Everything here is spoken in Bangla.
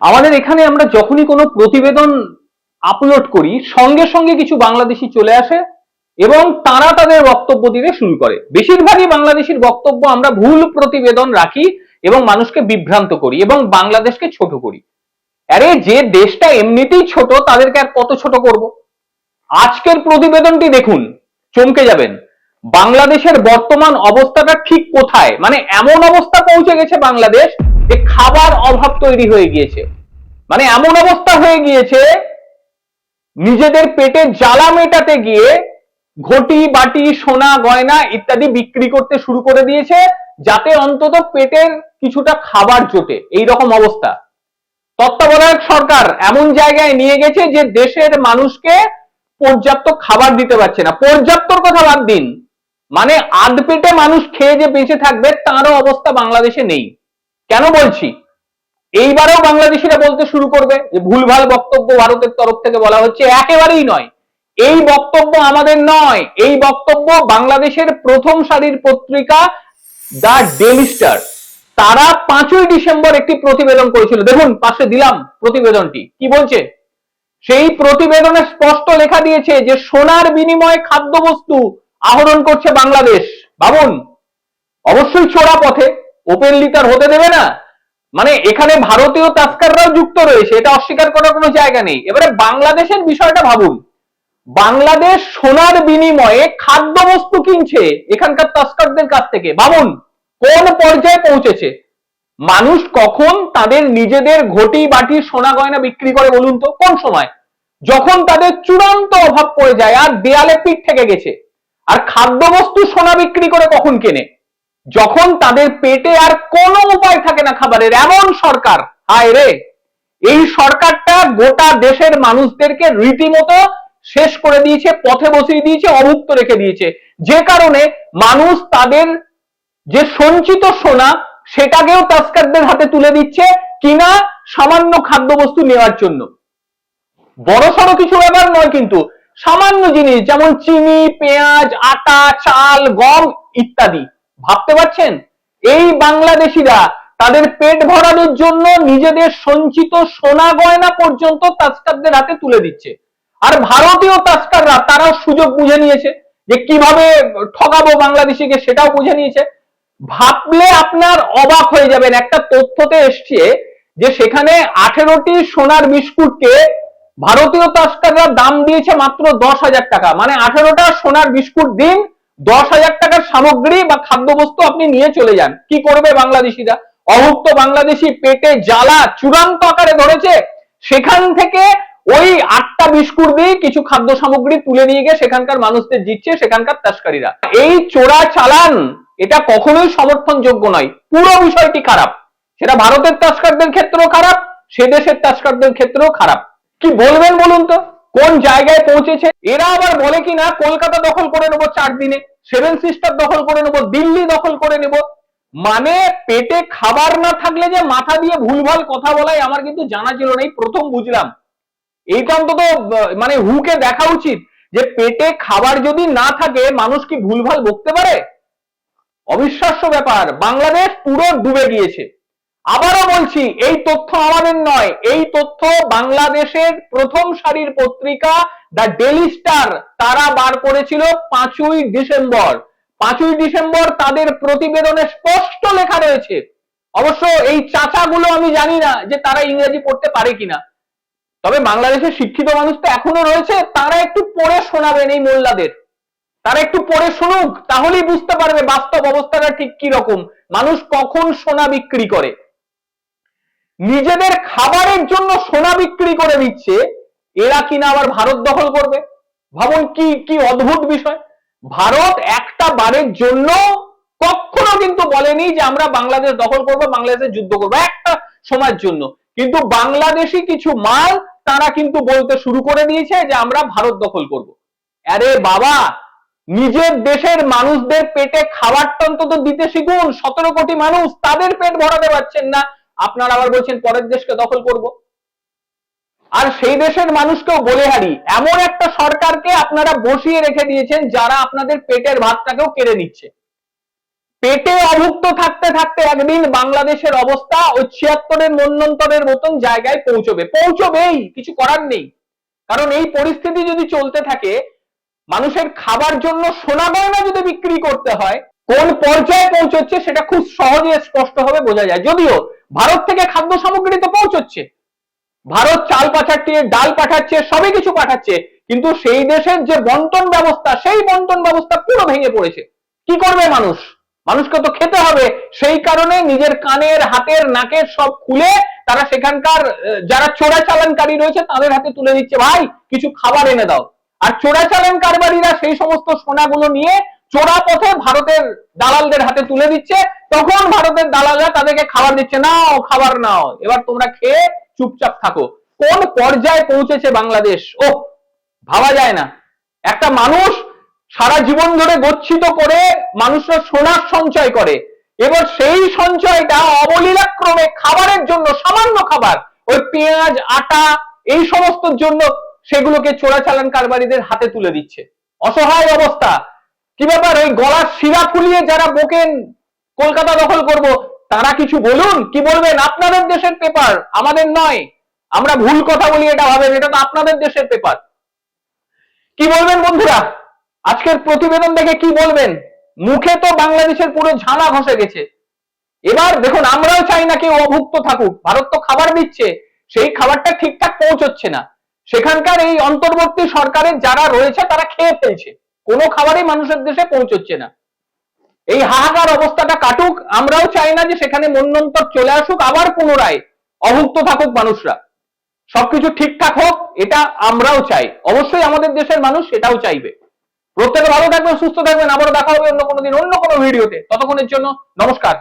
আমাদের এখানে আমরা যখনই কোনো প্রতিবেদন আপলোড করি, সঙ্গে সঙ্গে কিছু বাংলাদেশি চলে আসে এবং তারা তাদের বক্তব্য দিতে শুরু করে। বেশিরভাগই বাংলাদেশির বক্তব্য আমরা ভুল প্রতিবেদন রাখি এবং মানুষকে বিভ্রান্ত করি এবং বাংলাদেশকে ছোট করি। আরে যে দেশটা এমনিতেই ছোট, তাদেরকে আর কত ছোট করব? আজকের প্রতিবেদনটি দেখুন, চমকে যাবেন। বাংলাদেশের বর্তমান অবস্থাটা ঠিক কোথায়? মানে এমন অবস্থা পৌঁছে গেছে বাংলাদেশ যে খাবার অভাব তৈরি হয়ে গিয়েছে। মানে এমন অবস্থা হয়ে গিয়েছে, নিজেদের পেটে জ্বালা মেটাতে গিয়ে ঘটি, বাটি, সোনা, গয়না ইত্যাদি বিক্রি করতে শুরু করে দিয়েছে, যাতে অন্তত পেটের কিছুটা খাবার জোটে। এই রকম অবস্থা। তত্ত্বাবধায়ক সরকার এমন জায়গায় নিয়ে গেছে যে দেশের মানুষকে পর্যাপ্ত খাবার দিতে পারছে না। পর্যাপ্তর কথা বাদ দিন। মানে আধ পেটে মানুষ খেয়ে যে বেঁচে থাকবে, তারও অবস্থা বাংলাদেশে নেই। কেন বলছি? এইবারেও বাংলাদেশিরা বলতে শুরু করবে যে ভুলভাল বক্তব্য ভারতের তরফ থেকে বলা হচ্ছে, একেবারেই নয়। এই বক্তব্য আমাদের নয়। এই বক্তব্য বাংলাদেশের প্রথম সারির পত্রিকা দা ডেলি স্টার। তারা পাঁচই ডিসেম্বর একটি প্রতিবেদন করেছিল। দেখুন, পাশে দিলাম প্রতিবেদনটি। কি বলছে? সেই প্রতিবেদনে স্পষ্ট লেখা দিয়েছে যে সোনার বিনিময়ে খাদ্যবস্তু আহরণ করছে বাংলাদেশ। ভাবুন, অবশ্যই চোরা পথে ওপেনলি তার হতে দেবে না। মানে এখানে ভারতীয় তাস্কাররাও যুক্ত রয়েছে, এটা অস্বীকার করার কোনো জায়গা নেই। এবারে বাংলাদেশের বিষয়টা ভাবুন। বাংলাদেশ সোনার বিনিময়ে খাদ্যবস্তু কিনছে এখানকার তস্করদের কাছ থেকে। ভাবুন, কোন পর্যায়ে পৌঁছেছে? মানুষ কখন তাদের নিজেদের ঘটি বাটি সোনা গয়না বিক্রি করে বলুন তো? কোন সময়? যখন তাদের চূড়ান্ত অভাব পড়ে যায়, আর দেয়ালে পিঠ থেকে গেছে। আর খাদ্যবস্তু সোনা বিক্রি করে কখন কেনে? যখন তাদের পেটে আর কোনো উপায় থাকে না খাবারের, এমন সরকার, হায় রে! এই সরকারটা গোটা দেশের মানুষদেরকে রীতিমতো শেষ করে দিয়েছে, পথে বসিয়ে দিয়েছে, অভুক্ত রেখে দিয়েছে। যে কারণে মানুষ তাদের যে সঞ্চিত সোনা, সেটাকেও তাস্কারদের হাতে তুলে দিচ্ছে কিনা সামান্য খাদ্যবস্তু নেওয়ার জন্য। বড়সড় কিছু ব্যাপার নয় কিন্তু, সামান্য জিনিস যেমন চিনি, পেঁয়াজ, আটা, চাল, গম ইত্যাদি। ভাবতে পারছেন? এই বাংলাদেশিরা তাদের পেট ভরানোর জন্য নিজেদের সঞ্চিত সোনা গয়না পর্যন্ত তাস্কারদের হাতে তুলে দিচ্ছে। আর ভারতীয় তাস্কাররা তারাও সুযোগ বুঝে নিয়েছে যে কীভাবে ঠকাবো বাংলাদেশিকে সেটাও বুঝে নিয়েছে। ভাবলে আপনার অবাক হয়ে যাবেন। একটা তথ্যতে এসছে যে সেখানে আঠেরোটি সোনার বিস্কুটকে ভারতীয় তাস্কাররা দাম দিয়েছে মাত্র দশ হাজার টাকা। মানে আঠেরোটা সোনার বিস্কুট দিন দশ হাজার টাকার সামগ্রী বা খাদ্যবস্তু আপনি নিয়ে চলে যান। কি করবে বাংলাদেশিরা? অভুক্ত বাংলাদেশি পেটে জ্বালা চূড়ান্ত আকারে ধরেছে। সেখান থেকে ওই আটটা বিস্কুট দিয়ে কিছু খাদ্য সামগ্রী তুলে নিয়ে গিয়ে সেখানকার মানুষদের দিচ্ছে, সেখানকার তাস্কারীরা। এই চোরা চালান, এটা কখনোই সমর্থনযোগ্য নয়। পুরো বিষয়টি খারাপ। সেটা ভারতের তাস্কারদের ক্ষেত্রেও খারাপ, সে দেশের তাস্কারদের ক্ষেত্রেও খারাপ। কি বলবেন বলুন তো? কোন জায়গায় পৌঁছেছে, এরা আবার বলে কিনা, কলকাতা দখল করে নেব চার দিনে, সেভেন সিস্টার দখল করে নেব, দিল্লি দখল করে নেব। মানে পেটে খাবার না থাকলে যে মাথা দিয়ে ভুলভাল কথা বলাই আমার কিন্তু জানা ছিল না, এই প্রথম বুঝলাম। এইটা অন্তত মানে হুকে দেখা উচিত যে পেটে খাবার যদি না থাকে, মানুষ কি ভুলভাল বকতে পারে? অবিশ্বাস্য ব্যাপার, বাংলাদেশ পুরো ডুবে গিয়েছে। আবারও বলছি, এই তথ্য আমাদের নয়। এই তথ্য বাংলাদেশের প্রথম সারির পত্রিকা, দ্য ডেলি স্টার, তারা বার করেছিল পাঁচই ডিসেম্বর। পাঁচই ডিসেম্বর তাদের প্রতিবেদনে স্পষ্ট লেখা রয়েছে। অবশ্য এই চাচাগুলো আমি জানি না যে তারা ইংরেজি পড়তে পারে কিনা। তবে বাংলাদেশের শিক্ষিত মানুষ তো এখনও রয়েছে, তারা একটু পড়ে শোনাবেন এই মোল্লাদের। তারা একটু পড়ে শুনুক, তাহলেই বুঝতে পারবে বাস্তব অবস্থাটা ঠিক কি রকম মানুষ কখন সোনা বিক্রি করে? নিজেদের খাবারের জন্য সোনা বিক্রি করে দিচ্ছে, এরা কিনা আবার ভারত দখল করবে? ভাবুন কি কি অদ্ভুত বিষয়। ভারত একটা বারের জন্য কখনো কিন্তু বলেনি যে আমরা বাংলাদেশ দখল করব, বাংলাদেশে যুদ্ধ করব, একটা সময়ের জন্য। কিন্তু বাংলাদেশি কিছু মাল তারা কিন্তু বলতে শুরু করে দিয়েছে যে আমরা ভারত দখল করব। আরে বাবা, নিজের দেশের মানুষদের পেটে খাবারটা অন্তত দিতে শিখুন। সতেরো কোটি মানুষ তাদের পেট ভরাতে পারছেন না। আপনারা আবার বলছেন পরের দেশকে দখল করব। আর সেই দেশের মানুষকেও বলে হারি, এমন একটা সরকারকে আপনারা বসিয়ে রেখে দিয়েছেন যারা আপনাদের পেটের ভাতটাকেও কেড়ে নিচ্ছে। পেটে অভুক্ত থাকতে থাকতে একদিন বাংলাদেশের অবস্থা ওই ছিয়াত্তরের মন্যন্তরের মতন জায়গায় পৌঁছবে। পৌঁছবেই, কিছু করার নেই। কারণ এই পরিস্থিতি যদি চলতে থাকে, মানুষের খাবার জন্য সোনা গয়না যদি বিক্রি করতে হয়, কোন পর্যায়ে পৌঁছচ্ছে সেটা খুব সহজে স্পষ্ট ভাবে বোঝা যায়। যদিও ভারত থেকে খাদ্য সামগ্রী তো পৌঁছচ্ছে। ভারত চাল পাঠাচ্ছে, ডাল পাঠাচ্ছে, সবই কিছু পাঠাচ্ছে। কিন্তু সেই দেশের যে বন্টন ব্যবস্থা, সেই বন্টন ব্যবস্থা পুরো ভেঙে পড়েছে। কি করবে মানুষ? মানুষকে তো খেতে হবে। সেই কারণে নিজের কানের, হাতের, নাকের সব খুলে তারা সেখানকার যারা চোরা চালানকারী রয়েছে, তাদের হাতে তুলে দিচ্ছে, ভাই, কিছু খাবার এনে দাও। আর চোরাচালান কারবারিরা সেই সমস্ত সোনাগুলো নিয়ে চোরা পথে ভারতের দালালদের হাতে তুলে দিচ্ছে। তখন ভারতের দালালরা তাদেরকে খাবার দিচ্ছে, নাও, খাবার নাও, এবার তোমরা খেয়ে চুপচাপ থাকো। কোন পর্যায়ে পৌঁছেছে বাংলাদেশ? ও ভাবা যায় না। একটা মানুষ সারা জীবন ধরে গচ্ছিত করে মানুষরা সোনার সঞ্চয় করে। এবার সেই সঞ্চয়টা অবলীলাক্রমে খাবারের জন্য, সামান্য খাবার, ওই পেঁয়াজ, আটা, এই সমস্তর জন্য সেগুলোকে চোরাচালান কারবারিদের হাতে তুলে দিচ্ছে। অসহায় অবস্থা। কি ব্যাপার? ওই গলার শিরা ফুলিয়ে যারা বোকেন কলকাতা দখল করব, তারা কিছু বলুন? কি বলবেন? আপনাদের দেশের পেপার আমাদের নয়। আমরা ভুল কথা বলি, এটা ভাবেন, এটা তো আপনাদের দেশের পেপার কি বলবেন বন্ধুরা? আজকের প্রতিবেদন দেখে কি বলবেন? মুখে তো বাংলাদেশের পুরো ঝালা ঘষে গেছে। এবার দেখুন, আমরাও চাই না কেউ অভুক্ত থাকুক। ভারত তো খাবার দিচ্ছে, সেই খাবারটা ঠিকঠাক পৌঁছচ্ছে না। সেখানকার এই অন্তর্বর্তী সরকারের যারা রয়েছে, তারা খেয়ে ফেলছে। কোনো খাবারই মানুষের দেশে পৌঁছচ্ছে না। এই হাহাকার অবস্থাটা কাটুক, আমরাও চাই না যে সেখানে মন্যন্তর চলে আসুক, আবার পুনরায় অভুক্ত থাকুক মানুষরা। সবকিছু ঠিকঠাক হোক, এটা আমরাও চাই। অবশ্যই আমাদের দেশের মানুষ সেটাও চাইবে। প্রত্যেকে ভালো থাকবেন, সুস্থ থাকবেন। আবারও দেখা হবে অন্য কোনো দিন, অন্য কোনো ভিডিওতে। ততক্ষণের জন্য নমস্কার।